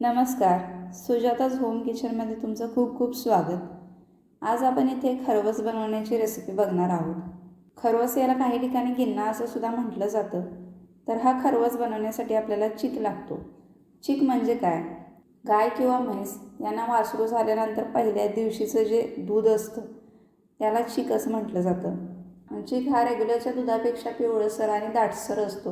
नमस्कार. सुजाताज होम किचनमध्ये तुमचं खूप खूप स्वागत. आज आपण इथे खरवस बनवण्याची रेसिपी बघणार आहोत. खरवस याला काही ठिकाणी गिन्ना असं सुद्धा म्हटलं जातं. तर हा खरवस बनवण्यासाठी आपल्याला चिक लागतो. चिक म्हणजे काय? गाय किंवा म्हैस यांना वासरू झाल्यानंतर पहिल्या दिवशीचं जे दूध असतं त्याला चिक असं म्हटलं जातं. चिक हा रेग्युलरच्या दुधापेक्षा पिवळसर आणि दाटसर असतो.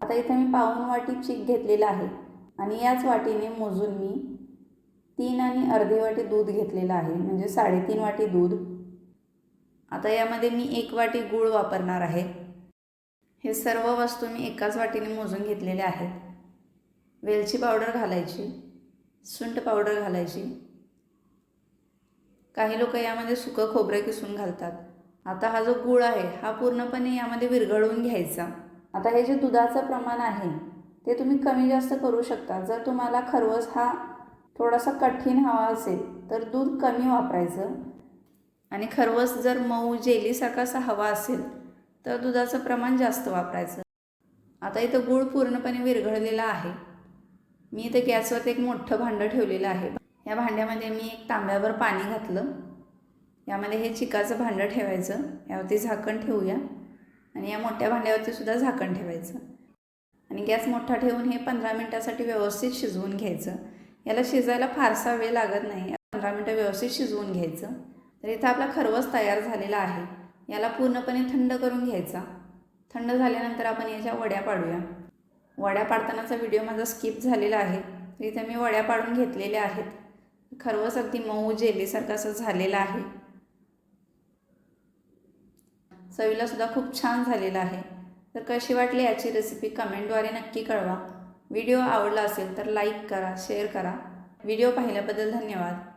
आता इथं मी पाऊन वाटी चिक घेतलेला आहे. आणि याच वाटीने मोजून मी तीन आणि अर्धी वाटी दूध घेतलेलं आहे. म्हणजे साडेतीन वाटी दूध. आता यामध्ये मी एक वाटी गूळ वापरणार आहे. हे सर्व वस्तू मी एकाच वाटीने मोजून घेतलेल्या आहेत. वेलची पावडर घालायची सुंठ पावडर घालायची. काही लोक यामध्ये सुकं खोबरं किसून घालतात. आता हा जो गूळ आहे हा पूर्णपणे यामध्ये विरघळवून घ्यायचा. आता हे जे दुधाचं प्रमाण आहे ते तुम्ही कमी जास्त करू शकता. जर तुम्हाला खरवस हा थोडासा कठीण हवा असेल तर दूध कमी वापरायचं. आणि खरवस जर मऊ जेलीसारखा असा हवा असेल तर दुधाचं प्रमाण जास्त वापरायचं. आता इथं गूळ पूर्णपणे विरघळलेला आहे. मी इथं गॅसवर एक मोठं भांडं ठेवलेलं आहे. या भांड्यामध्ये मी एक तांब्यावर पाणी घातलं. यामध्ये हे चिकाचं भांडं ठेवायचं. यावरती झाकण ठेवूया. आणि या मोठ्या भांड्यावरती सुद्धा झाकण ठेवायचं. आणि गॅस मोठा ठेवून हे पंधरा मिनटासाठी व्यवस्थित शिजवून घ्यायचं. याला शिजायला फारसा वेळ लागत नाही. पंधरा मिनटं व्यवस्थित शिजवून घ्यायचं. तर इथं आपला खरवस तयार झालेला आहे. याला पूर्णपणे थंड करून घ्यायचा. थंड झाल्यानंतर आपण याच्या वड्या पाडूया. वड्या पाडतानाचा व्हिडिओ माझा स्किप झालेला आहे. तर इथे मी वड्या पाडून घेतलेल्या आहेत. खरवस अगदी मऊ जेलीसारखं असं झालेलं आहे. चवीला सुद्धा खूप छान झालेला आहे. तर कशी वाटली याची रेसिपी कमेंटद्वारे नक्की कळवा. व्हिडिओ आवडला असेल तर लाईक करा शेअर करा. व्हिडिओ पाहिल्याबद्दल धन्यवाद.